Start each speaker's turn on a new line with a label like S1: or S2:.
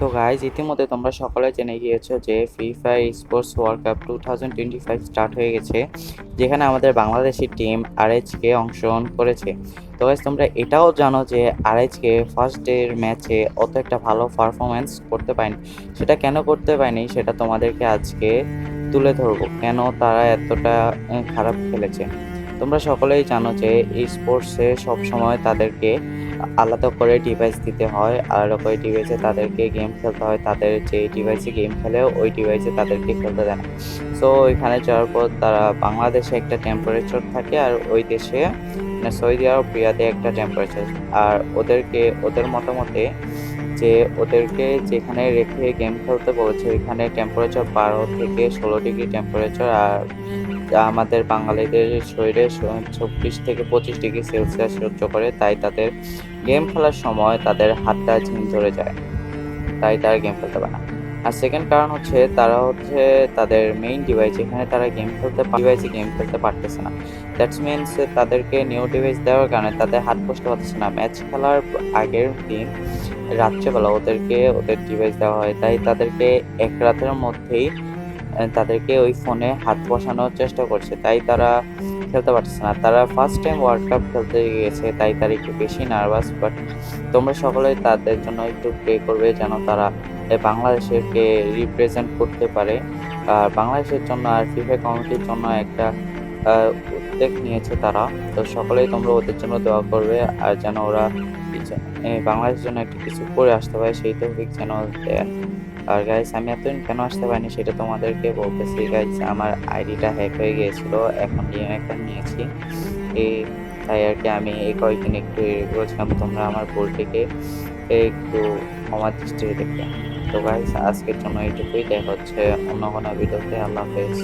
S1: তো গাইজ ইতিমধ্যে তোমরা সকলে জেনে গিয়েছো যে Free Fire sports world cup two thousand twenty five start হয়ে গেছে, যেখানে আমাদের বাংলাদেশি টিম আরএইচকে অংশগ্রহণ করেছে। তো গাইজ তোমরা এটাও জানো যে আরএইচকে ফার্স্ট ডের ম্যাচে অত একটা ভালো পারফরমেন্স করতে পারেনি। সেটা কেন করতে পারেনি, সেটা তোমাদেরকে আজকে তুলে ধরবো। কেন তারা এতটা খারাপ খেলেছে? তোমরা সকলেই জানো যে এই স্পোর্টসে সবসময় তাদেরকে আলাদা করে ডিভাইস দিতে হয়, আলাদা করে ডিভাইসে তাদেরকে গেম খেলতে হয়, তাদের যে ডিভাইসে গেম খেলে ওই ডিভাইসে তাদেরকে খেলতে দেয় না। সো ওইখানে যাওয়ার পর তারা বাংলাদেশে একটা টেম্পারেচার থাকে আর ওই দেশে মানে সৌদি আরব রিয়াদে একটা টেম্পারেচার আর ওদেরকে, ওদের মতামতে যে ওদেরকে যেখানে রেখে গেম খেলতে বলেছে, ওইখানে টেম্পারেচার বারো থেকে ষোলো ডিগ্রি টেম্পারেচার আর আমাদের বাঙালিদের শরীরে চব্বিশ থেকে পঁচিশ ডিগ্রি সেলসিয়াস সহ্য করে, তাই তাদের গেম খেলার সময় তাদের হাতটা ঝিম ধরে যায়। তাই তারা গেম খেলতে পারে না। আর সেকেন্ড কারণ হচ্ছে তারা হচ্ছে তাদের মেইন ডিভাইস এখানে তারা গেম খেলতে ডিভাইসে গেম খেলতে পারতেছে না। দ্যাটস মিনস তাদেরকে নিউ ডিভাইস দেওয়ার কারণে তাদের হাত বসতে পারতেছে না। ম্যাচ খেলার আগের দিন রাত্রেবেলা ওদেরকে ওদের ডিভাইস দেওয়া হয়। তাই তাদেরকে এক রাতের মধ্যেই তাদেরকে ওই ফোনে হাত বসানোর চেষ্টা করছে। তাই তারা খেলতে পারছে না। তারা ফার্স্ট টাইম ওয়ার্ল্ড কাপ খেলতে গিয়েছে, তাই তারা একটু বেশি নার্ভাস বাট তোমরা সকলেই তাদের জন্য একটু প্রে করবে যেন তারা বাংলাদেশকে রিপ্রেজেন্ট করতে পারে। আর বাংলাদেশের জন্য আর ফিফা কমিটির জন্য একটা উদ্যোগ নিয়েছে তারা। তো সকলেই তোমরা ওদের জন্য দোয়া করবে, আর যেন ওরা বাংলাদেশের জন্য একটা কিছু করে আসতে পারে, সেই তৌফিক যেন দেন আর গাইস আমি এতদিন কেন আসতে পারিনি সেটা তোমাদেরকে বলতেছি গাইস আমার আইডিটা হ্যাক হয়ে গিয়েছিল, এখন ডিএমএটা নিয়েছি। এই তাই আর কি আমি এই কয়েকদিন একটু এ করেছিলাম তোমরা আমার ভুলটিকে একটু আমার দৃষ্টিতে দেখবে। তো গাইস আজকের জন্য এইটুকুই, দেখা হচ্ছে অন্য কোনো ভিডিওতে আল্লাহ হাফেজ।